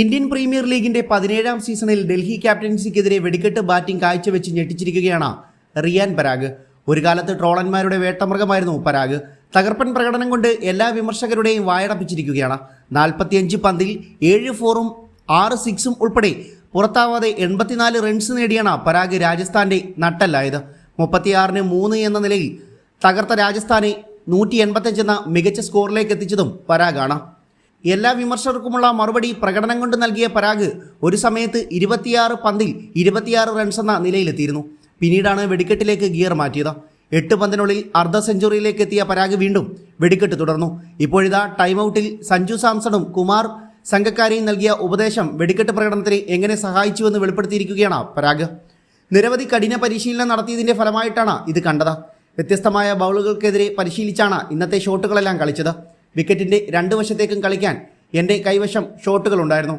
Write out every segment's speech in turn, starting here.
Indian premier ലീഗിന്റെ പതിനേഴാം സീസണിൽ ഡൽഹി ക്യാപ്റ്റൻസിക്കെതിരെ വെടിക്കെട്ട് ബാറ്റിംഗ് കാഴ്ചവെച്ച് ഞെട്ടിച്ചിരിക്കുകയാണ് റിയാൻ പരാഗ്. ഒരു കാലത്ത് ട്രോളന്മാരുടെ വേട്ടമൃഗമായിരുന്നു പരാഗ്. തകർപ്പൻ പ്രകടനം കൊണ്ട് എല്ലാ വിമർശകരുടെയും വായടപ്പിച്ചിരിക്കുകയാണ്. നാൽപ്പത്തിയഞ്ച് പന്തിൽ ഏഴ് ഫോറും ആറ് സിക്സും ഉൾപ്പെടെ പുറത്താവാതെ എൺപത്തിനാല് റൺസ് നേടിയാണ് പരാഗ് രാജസ്ഥാന്റെ നട്ടല്ലായത്. മുപ്പത്തിയാറിന് മൂന്ന് എന്ന നിലയിൽ തകർത്ത രാജസ്ഥാനെ നൂറ്റി എൺപത്തഞ്ചെന്ന മികച്ച സ്കോറിലേക്ക് എത്തിച്ചതും പരാഗാണ്. എല്ലാ വിമർശകർക്കുമുള്ള മറുപടി പ്രകടനം കൊണ്ട് നൽകിയ പരാഗ് ഒരു സമയത്ത് ഇരുപത്തിയാറ് പന്തിൽ ഇരുപത്തിയാറ് റൺസ് എന്ന നിലയിലെത്തിയിരുന്നു. പിന്നീടാണ് വെടിക്കെട്ടിലേക്ക് ഗിയർ മാറ്റിയത്. എട്ട് പന്തിനുള്ളിൽ അർദ്ധ സെഞ്ചുറിയിലേക്ക് എത്തിയ പരാഗ് വീണ്ടും വെടിക്കെട്ട് തുടർന്നു. ഇപ്പോഴിതാ ടൈം ഔട്ടിൽ സഞ്ജു സാംസണും കുമാർ സംഘക്കാരെയും നൽകിയ ഉപദേശം വെടിക്കെട്ട് പ്രകടനത്തിന് എങ്ങനെ സഹായിച്ചുവെന്ന് വെളിപ്പെടുത്തിയിരിക്കുകയാണ് പരാഗ്. നിരവധി കഠിന പരിശീലനം നടത്തിയതിന്റെ ഫലമായിട്ടാണ് ഇത് കണ്ടത്. വ്യത്യസ്തമായ ബൗളുകൾക്കെതിരെ പരിശീലിച്ചാണ് ഇന്നത്തെ ഷോട്ടുകളെല്ലാം കളിച്ചത്. വിക്കറ്റിന്റെ രണ്ട് വശത്തേക്കും കളിക്കാൻ എന്റെ കൈവശം ഷോട്ടുകൾ ഉണ്ടായിരുന്നു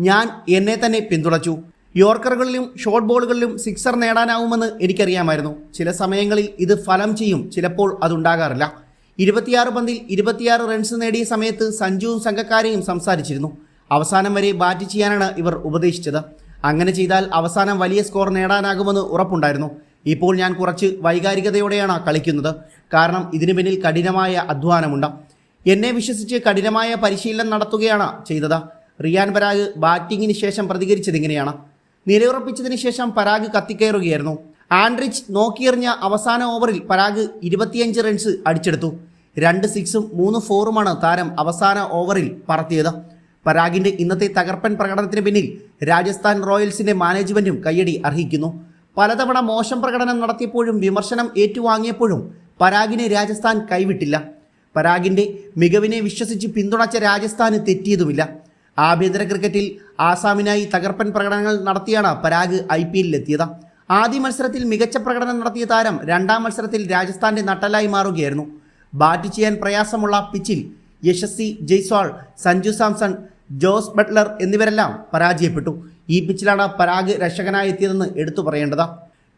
ഞാൻ എന്നെ തന്നെ പിന്തുണച്ചു. യോർക്കറുകളിലും ഷോർട്ട് ബോളുകളിലും സിക്സർ നേടാനാവുമെന്ന് എനിക്കറിയാമായിരുന്നു. ചില സമയങ്ങളിൽ ഇത് ഫലം ചെയ്യും. ചിലപ്പോൾ അതുണ്ടാകാറില്ല. ഇരുപത്തിയാറ് പന്തിൽ ഇരുപത്തിയാറ് റൺസ് നേടിയ സമയത്ത് സഞ്ജുവും സംഘക്കാരെയും സംസാരിച്ചിരുന്നു. അവസാനം വരെ ബാറ്റ് ചെയ്യാനാണ് ഇവർ ഉപദേശിച്ചത്. അങ്ങനെ ചെയ്താൽ അവസാനം വലിയ സ്കോർ നേടാനാകുമെന്ന് ഉറപ്പുണ്ടായിരുന്നു. ഇപ്പോൾ ഞാൻ കുറച്ച് വൈകാരികതയോടെയാണ് കളിക്കുന്നത്. കാരണം ഇതിനു പിന്നിൽ കഠിനമായ അധ്വാനമുണ്ട്. എന്നെ വിശ്വസിച്ച് കഠിനമായ പരിശീലനം നടത്തുകയാണ് ചെയ്തത്. റിയാൻ പരാഗ് ബാറ്റിങ്ങിന് ശേഷം പ്രതികരിച്ചത് ഇങ്ങനെയാണ്. നിലയുറപ്പിച്ചതിന് ശേഷം പരാഗ് കത്തിക്കയറുകയായിരുന്നു. ആൻഡ്രിച്ച് നോക്കിയെറിഞ്ഞ അവസാന ഓവറിൽ പരാഗ് ഇരുപത്തിയഞ്ച് റൺസ് അടിച്ചെടുത്തു. രണ്ട് സിക്സും മൂന്ന് ഫോറുമാണ് താരം അവസാന ഓവറിൽ പറത്തിയത്. പരാഗിന്റെ ഇന്നത്തെ തകർപ്പൻ പ്രകടനത്തിന് പിന്നിൽ രാജസ്ഥാൻ റോയൽസിന്റെ മാനേജ്മെന്റും കയ്യടി അർഹിക്കുന്നു. പലതവണ മോശം പ്രകടനം നടത്തിയപ്പോഴും വിമർശനം ഏറ്റുവാങ്ങിയപ്പോഴും പരാഗിനെ രാജസ്ഥാൻ കൈവിട്ടില്ല. പരാഗിന്റെ മികവിനെ വിശ്വസിച്ച് പിന്തുണച്ച രാജസ്ഥാന് തെറ്റിയതുമില്ല. ആഭ്യന്തര ക്രിക്കറ്റിൽ ആസാമിനായി തകർപ്പൻ പ്രകടനങ്ങൾ നടത്തിയാണ് പരാഗ് ഐ പി എല്ലിലെത്തിയത്. ആദ്യ മത്സരത്തിൽ മികച്ച പ്രകടനം നടത്തിയ താരം രണ്ടാം മത്സരത്തിൽ രാജസ്ഥാന്റെ നട്ടലായി മാറുകയായിരുന്നു. ബാറ്റ് ചെയ്യാൻ പ്രയാസമുള്ള പിച്ചിൽ Yashasvi Jaiswal Sanju Samson Jos Buttler എന്നിവരെല്ലാം പരാജയപ്പെട്ടു. ഈ പിച്ചിലാണ് പരാഗ് രക്ഷകനായി എത്തിയതെന്ന് എടുത്തു പറയേണ്ടത്.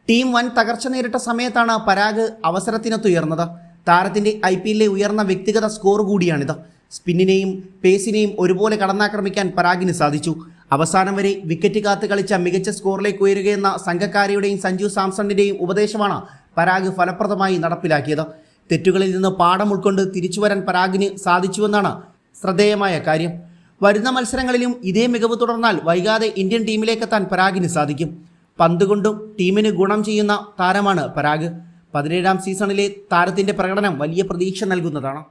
ടീം വൻ തകർച്ച നേരിട്ട സമയത്താണ് പരാഗ് അവസരത്തിനൊത്തുയർന്നത്. താരത്തിന്റെ ഐ പി എല്ലിലെ ഉയർന്ന വ്യക്തിഗത സ്കോർ കൂടിയാണിത്. സ്പിന്നിനെയും പേസിനെയും ഒരുപോലെ കടന്നാക്രമിക്കാൻ പരാഗിന് സാധിച്ചു. അവസാനം വരെ വിക്കറ്റ് കാത്ത് കളിച്ച മികച്ച സ്കോറിലേക്ക് ഉയരുകയെന്ന സംഘക്കാരിയുടെയും സഞ്ജു സാംസണിന്റെയും ഉപദേശമാണ് പരാഗ് ഫലപ്രദമായി നടപ്പിലാക്കിയത്. തെറ്റുകളിൽ നിന്ന് പാഠം ഉൾക്കൊണ്ട് തിരിച്ചുവരാൻ പരാഗിന് സാധിച്ചുവെന്നാണ് ശ്രദ്ധേയമായ കാര്യം. വരുന്ന മത്സരങ്ങളിലും ഇതേ മികവ് തുടർന്നാൽ വൈകാതെ ഇന്ത്യൻ ടീമിലേക്കെത്താൻ പരാഗിന് സാധിക്കും. പന്തുകൊണ്ടും ടീമിന് ഗുണം ചെയ്യുന്ന താരമാണ് പരാഗ്. പതിനേഴാം സീസണിലെ താരത്തിന്റെ പ്രകടനം വലിയ പ്രതീക്ഷ നൽകുന്നതാണ്.